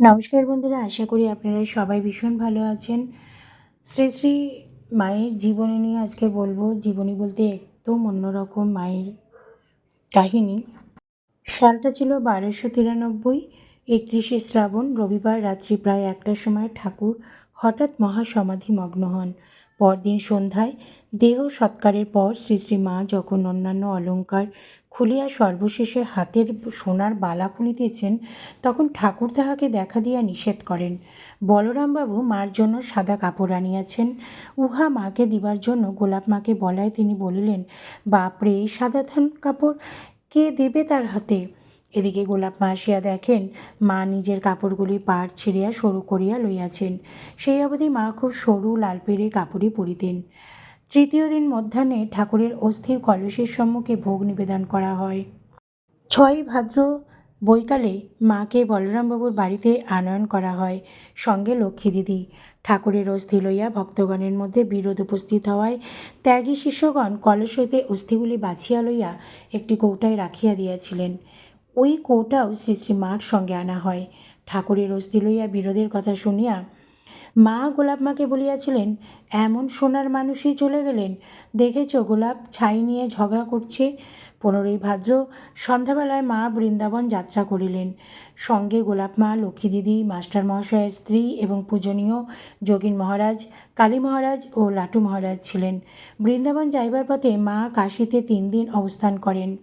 নমস্কার বন্ধুরা, আশা করি আপনারা সবাই ভীষণ ভালো আছেন। শ্রী শ্রী মায়ের জীবনী নিয়ে আজকে বলব। জীবনী বলতে একদম অন্যরকম মায়ের কাহিনী। সালটা ছিল বারোশো তিরানব্বই, একত্রিশে শ্রাবণ, রবিবার রাত্রি প্রায় একটার সময় ঠাকুর হঠাৎ মহাসমাধি মগ্ন হন। পরদিন সন্ধ্যায় দেহ সৎকারের পর শ্রী শ্রী মা যখন অন্যান্য অলঙ্কার খুলিয়া সর্বশেষে হাতের সোনার বালা খুলিতেছেন তখন ঠাকুর তাহাকে দেখা দিয়া নিষেধ করেন। বলরামবাবু মার জন্য সাদা কাপড় আনিয়াছেন। উহা মাকে দিবার জন্য গোলাপ মাকে বলায় তিনি বলিলেন, বাপরে, এই সাদা থান কাপড় কে দেবে তার হাতে? এদিকে গোলাপ মা আসিয়া দেখেন, মা নিজের কাপড়গুলি পাড় ছিঁড়িয়া সরু করিয়া লইয়াছেন। সেই অবধি মা খুব সরু লাল পেড়ে কাপড়ই পরিতেন। তৃতীয় দিন মধ্যাহ্নে ঠাকুরের অস্থির কলসের সম্মুখে ভোগ নিবেদন করা হয়। ছয়ই ভাদ্র বৈকালে মাকে বলরামবাবুর বাড়িতে আনয়ন করা হয়, সঙ্গে লক্ষ্মী দিদি। ঠাকুরের অস্থি লইয়া ভক্তগণের মধ্যে বিরোধ উপস্থিত হওয়ায় ত্যাগী শিষ্যগণ কলস হইতে অস্থিগুলি বাছিয়া লইয়া একটি কৌটায় রাখিয়া দিয়াছিলেন। ওই কৌটাও শ্রী শ্রী মার সঙ্গে আনা হয়। ঠাকুরের অস্থি লইয়া বিরোধের কথা শুনিয়া মা গোলাপ মাকে বলিয়াছিলেন, এমন সোনার মানুষই চলে গেলেন। দেখেছ গোলাপ ছাই নিয়ে ঝগড়া করছে? পনেরোই ভাদ্র সন্ধ্যাবেলায় মা বৃন্দাবন যাত্রা করিলেন। সঙ্গে গোলাপ মা, লক্ষ্মী দিদি, মাস্টার মহাশয়ের স্ত্রী এবং পূজনীয় যোগীন মহারাজ, কালী মহারাজ ও লাটু মহারাজ ছিলেন। বৃন্দাবন যাইবার পথে মা কাশীতে তিন দিন অবস্থান করেন।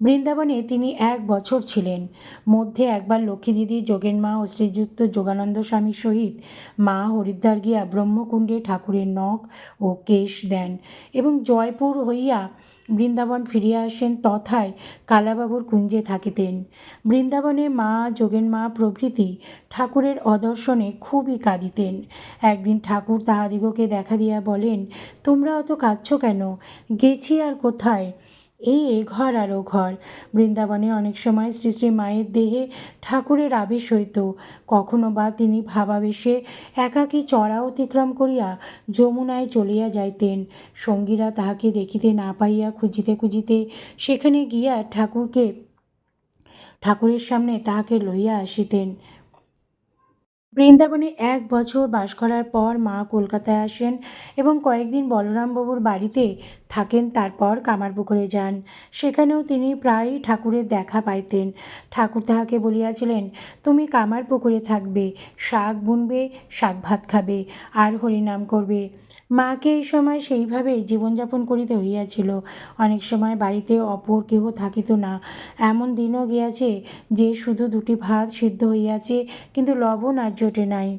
বৃন্দাবনে তিনি এক বছর ছিলেন। মধ্যে একবার লক্ষ্মী দিদি যোগেন মা ও শ্রীযুক্ত যোগানন্দ স্বামীর সহিত মা হরিদ্বার গিয়া ব্রহ্মকুণ্ডে ঠাকুরের নখ ও কেশ দেন এবং জয়পুর হইয়া বৃন্দাবন ফিরিয়া আসেন তথায় কালাবাবুর কুঞ্জে থাকিতেন। বৃন্দাবনে মা যোগেন মা প্রভৃতি ঠাকুরের অদর্শনে খুবই কাঁদিতেন। একদিন ঠাকুর তাহাদিগকে দেখা দিয়া বলেন, তোমরা অত কাঁদছ কেন? গেছি আর কোথায়? এই এ ঘর আর ও ঘর। বৃন্দাবনে অনেক সময় শ্রী শ্রী মায়ের দেহে ঠাকুরের আবেশ হইত কখনো বা তিনি ভাবাবেশে একাকী চড়া অতিক্রম করিয়া যমুনায় চলিয়া যাইতেন। সঙ্গীরা তাহাকে দেখিতে না পাইয়া খুঁজিতে খুঁজিতে সেখানে গিয়া ঠাকুরকে, ঠাকুরের সামনে তাহাকে লইয়া আসিতেন। বৃন্দাবনে এক বছর বাস করার পর মা কলকাতায় আসেন এবং কয়েকদিন বলরামবাবুর বাড়িতে থাকেন, তারপর কামারপুকুরে যান। সেখানেও তিনি প্রায়ই ঠাকুরের দেখা পাইতেন। ঠাকুর তাহাকে বলিয়াছিলেন, তুমি কামারপুকুরে থাকবে, শাক বুনবে, শাক ভাত খাবে, আর হরিনাম করবে। মাকে এই সময় সেইভাবেই জীবনযাপন করিতে হইয়াছিল। অনেক সময় বাড়িতে অপর কেহ থাকিত না। এমন দিনও গিয়াছে যে শুধু দুটি ভাত সিদ্ধ হইয়াছে, কিন্তু লবণ আর জোটে নাই।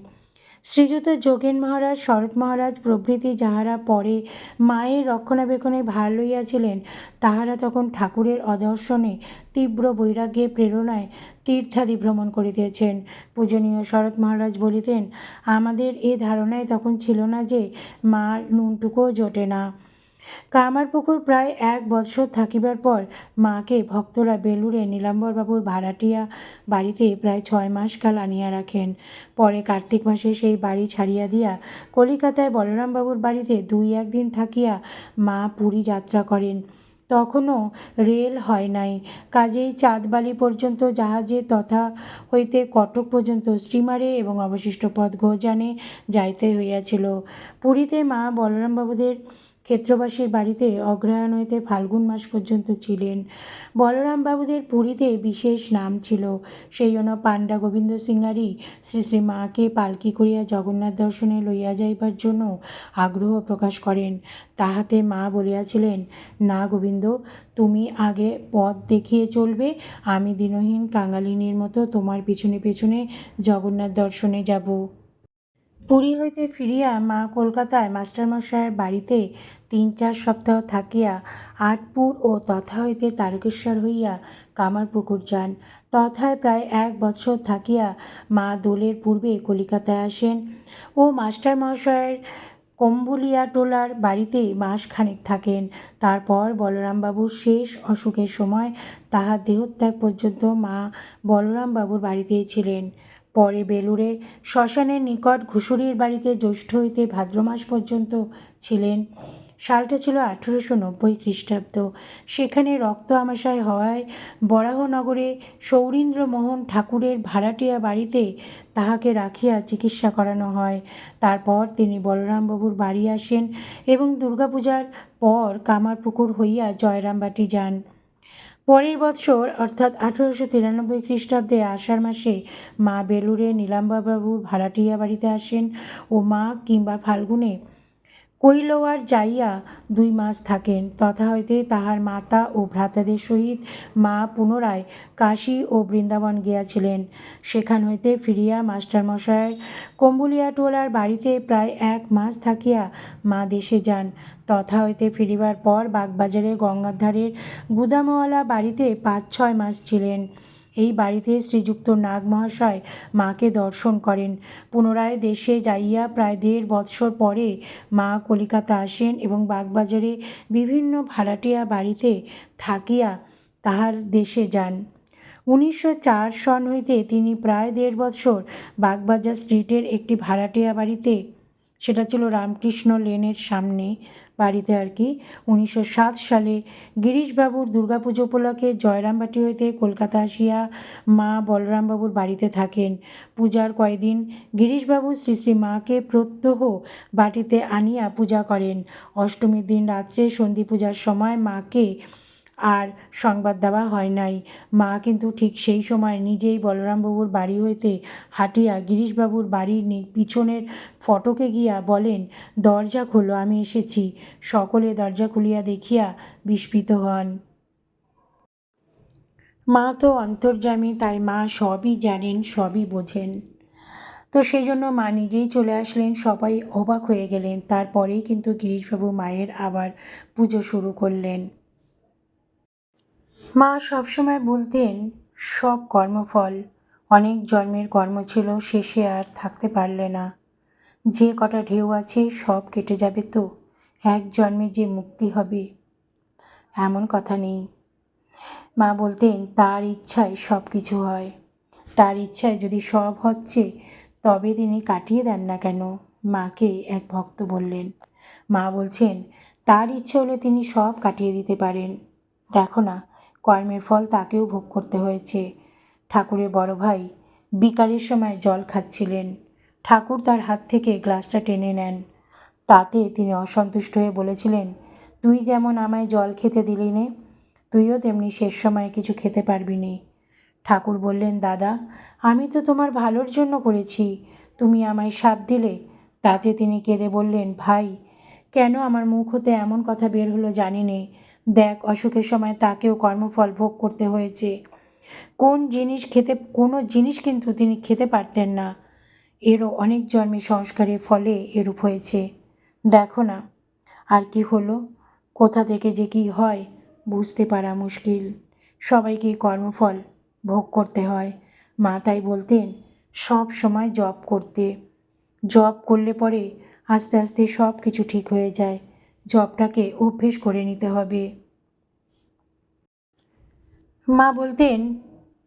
শ্রীযুত যোগেন মহারাজ, শরৎ মহারাজ, প্রভৃতি যাহারা পরে মায়ের রক্ষণাবেক্ষণে ভার লইয়াছিলেন, তাহারা তখন ঠাকুরের অদর্শনে তীব্র বৈরাগ্যের প্রেরণায় তীর্থাদি ভ্রমণ করিতেছেন। পূজনীয় শরৎ মহারাজ বলিতেন, আমাদের এ ধারণায় তখন ছিল না যে মার নুনটুকুও জোটে না। কামারপুকুর প্রায় এক বৎসর থাকিবার পর মাকে ভক্তরা বেলুড়ে নীলাম্বরবাবুর ভাড়াটিয়া বাড়িতে প্রায় ছয় মাস কাল আনিয়া রাখেন। পরে কার্তিক মাসে সেই বাড়ি ছাড়িয়া দিয়া কলিকাতায় বলরামবাবুর বাড়িতে দুই একদিন থাকিয়া মা পুরী যাত্রা করেন। তখনও রেল হয় নাই। কাজেই চাঁদবালি পর্যন্ত জাহাজে তথা হইতে কটক পর্যন্ত স্টিমারে এবং অবশিষ্ট পথ ঘোষযানে যাইতে হইয়াছিল। পুরীতে মা বলরামবাবুদের ক্ষেত্রবাসীর বাড়িতে অগ্রহায়ণ হইতে ফাল্গুন মাস পর্যন্ত ছিলেন। বলরামবাবুদের পুরীতে বিশেষ নাম ছিল। সেই জন্য পাণ্ডা গোবিন্দ সিংহারই শ্রী শ্রী মাকে পালকি করিয়া জগন্নাথ দর্শনে লইয়া যাইবার জন্য আগ্রহ প্রকাশ করেন। তাহাতে মা বলিয়াছিলেন, না গোবিন্দ, তুমি আগে পথ দেখিয়ে চলবে। আমি দিনহীন কাঙালিনীর মতো তোমার পিছনে পেছনে জগন্নাথ দর্শনে যাব। পুরী হইতে ফিরিয়া মা কলকাতায় মাস্টারমশায়ের বাড়িতে তিন চার সপ্তাহ থাকিয়া আটপুর ও তথা হইতে তারকেশ্বর হইয়া কামারপুকুর যান। তথায় প্রায় এক বৎসর থাকিয়া মা দোলের পূর্বে কলিকাতায় আসেন ও মাস্টারমশায়ের কম্বুলিয়াটোলার বাড়িতে মাসখানেক থাকেন। তারপর বলরামবাবুর শেষ অসুখের সময় তাহার দেহত্যাগ পর্যন্ত মা বলরামবাবুর বাড়িতেই ছিলেন। পরে বেলুড়ে শ্মশানের নিকট ঘুষুরির বাড়িতে জ্যৈষ্ঠ হইতে ভাদ্র মাস পর্যন্ত ছিলেন। সালটা ছিল আঠেরোশো নব্বই খ্রিস্টাব্দ। সেখানে রক্ত আমাশয় হওয়ায় বরাহনগরে সৌরীন্দ্রমোহন ঠাকুরের ভাড়াটিয়া বাড়িতে তাহাকে রাখিয়া চিকিৎসা করানো হয়। তারপর তিনি বলরামবাবুর বাড়ি আসেন এবং দুর্গাপূজার পর কামারপুকুর হইয়া জয়রামবাটি যান। পরের বছর অর্থাৎ আঠেরোশো তিরানব্বই খ্রিস্টাব্দে আষাঢ় মাসে মা বেলুড়ে নীলাম্বাবুর ভাড়াটিয়া বাড়িতে আসেন ও মা কিংবা ফাল্গুনে কৈলোয়ার যাইয়া দুই মাস থাকেন। তথা হইতে তাহার মাতা ও ভ্রাতাদের সহিত মা পুনরায় কাশী ও বৃন্দাবন গিয়াছিলেন। সেখান হইতে ফিরিয়া মাস্টারমশায়ের কম্বুলিয়াটোলার বাড়িতে প্রায় এক মাস থাকিয়া মা দেশে যান। তথা হইতে ফিরিবার পর বাগবাজারে গঙ্গার ধারের গুদামওয়ালা বাড়িতে পাঁচ ছয় মাস ছিলেন। এই বাড়িতে শ্রীযুক্ত নাগ মহাশয় মাকে দর্শন করেন। পুনরায় দেশে যাইয়া প্রায় দেড় বৎসর পরে মা কলিকাতা আসেন এবং বাগবাজারে বিভিন্ন ভাড়াটিয়া বাড়িতে থাকিয়া তাহার দেশে যান। উনিশশো চার সন হইতে তিনি প্রায় দেড় বৎসর বাগবাজার স্ট্রিটের একটি ভাড়াটিয়া বাড়িতে সেটা ছিল রামকৃষ্ণ লেনের সামনে বাড়িতে আর কি। উনিশশো সাত সালে গিরিশবাবুর দুর্গাপুজো উপলক্ষে জয়রামবাটি হইতে কলকাতা আসিয়া মা বলরামবাবুর বাড়িতে থাকেন। পূজার কয়দিন গিরিশবাবু শ্রী শ্রী মাকে প্রত্যহ বাটিতে আনিয়া পূজা করেন। অষ্টমীর দিন রাত্রে সন্ধি পূজার সময় মাকে আর সংবাদ দেওয়া হয় নাই। মা কিন্তু ঠিক সেই সময় নিজেই বলরামবাবুর বাড়ি হইতে হাঁটিয়া গিরিশবাবুর বাড়ির পিছনের ফটকে গিয়া বলেন, দরজা খোলো, আমি এসেছি। সকলে দরজা খুলিয়া দেখিয়া বিস্মিত হন। মা তো অন্তর্যামী, তাই মা সবই জানেন, সবই বোঝেন। তো সেই জন্য মা নিজেই চলে আসলেন, সবাই অবাক হয়ে গেলেন। তারপরেই কিন্তু গিরিশবাবু মায়ের আবার পুজো শুরু করলেন। মা সবসময় বলতেন, সব কর্মফল। অনেক জন্মের কর্ম ছিল, শেষে আর থাকতে পারলে না। যে কটা ঢেউ আছে, সব কেটে যাবে তো। এক জন্মে যে মুক্তি হবে, এমন কথা নেই। মা বলতেন, তার ইচ্ছায় সব কিছু হয়। তার ইচ্ছায় যদি সব হচ্ছে, তবে তিনি কাটিয়ে দেন না কেন? মাকে এক ভক্ত বললেন। মা বলছেন, তার ইচ্ছে হলে তিনি সব কাটিয়ে দিতে পারেন। দেখো না কর্মের ফল তাকেও ভোগ করতে হয়েছে। ঠাকুরের বড় ভাই বিকালের সময় জল খাচ্ছিলেন। ঠাকুর তার হাত থেকে গ্লাসটা টেনে নেন। তাতে তিনি অসন্তুষ্ট হয়ে বলেছিলেন, তুই যেমন আমায় জল খেতে দিলি নে, তুইও তেমনি শেষ সময় কিছু খেতে পারবি নি। ঠাকুর বললেন, দাদা, আমি তো তোমার ভালোর জন্য করেছি। তুমি আমায় সাপ দিলে? তাতে তিনি কেঁদে বললেন, ভাই, কেন আমার মুখ হতে এমন কথা বের হলো জানি নে? দেখ, অসুখের সময় তাকেও কর্মফল ভোগ করতে হয়েছে। কোন জিনিস খেতে, কোনো জিনিস কিন্তু তিনি খেতে পারতেন না। এরও অনেক জন্মে সংস্কারের ফলে এরূপ হয়েছে। দেখো না, আর কি হলো? কোথা থেকে যে কি হয়, বুঝতে পারা মুশকিল। সবাইকে কর্মফল ভোগ করতে হয়। মা তাই বলতেন, সব সময় জব করতে। জব করলে পরে আস্তে আস্তে সব কিছু ঠিক হয়ে যায়। জবটাকে অভ্যেস করে নিতে হবে। মা বলতেন,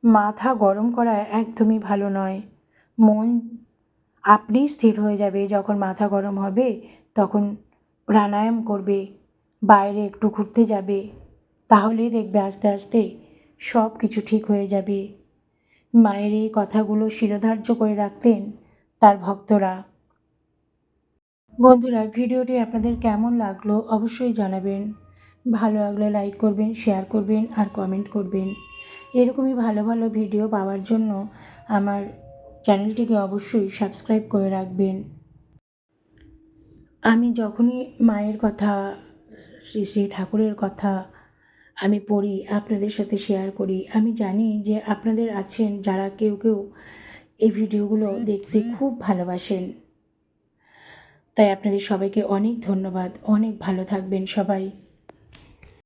মাথা গরম করা একদমই ভালো নয়। মন, আপনি স্থির হয়ে যাবে যখন মাথা গরম হবে, তখন প্রাণায়াম করবে, বাইরে একটু ঘুরতে যাবে, তাহলেই দেখবে আস্তে আস্তে সব কিছু ঠিক হয়ে যাবে। মায়ের এই কথাগুলো শিরোধার্য করে রাখতেন তার ভক্তরা। বন্ধুরা, ভিডিওটি আপনাদের কেমন লাগল অবশ্যই জানাবেন। ভালো লাগলে লাইক করবেন শেয়ার করবেন আর কমেন্ট করবেন। এরকমই ভালো ভালো ভিডিও পাওয়ার জন্য আমার চ্যানেলটিকে অবশ্যই সাবস্ক্রাইব করে রাখবেন। আমি যখনই মায়ের কথা, শ্রী শ্রী ঠাকুরের কথা আমি পড়ি, আপনাদের সাথে শেয়ার করি, আমি জানি যে আপনাদের আছেন যারা কেউ কেউ এই ভিডিওগুলো দেখতে খুব ভালোবাসেন। তাই আপনাদের সবাইকে অনেক ধন্যবাদ। অনেক ভালো থাকবেন সবাই।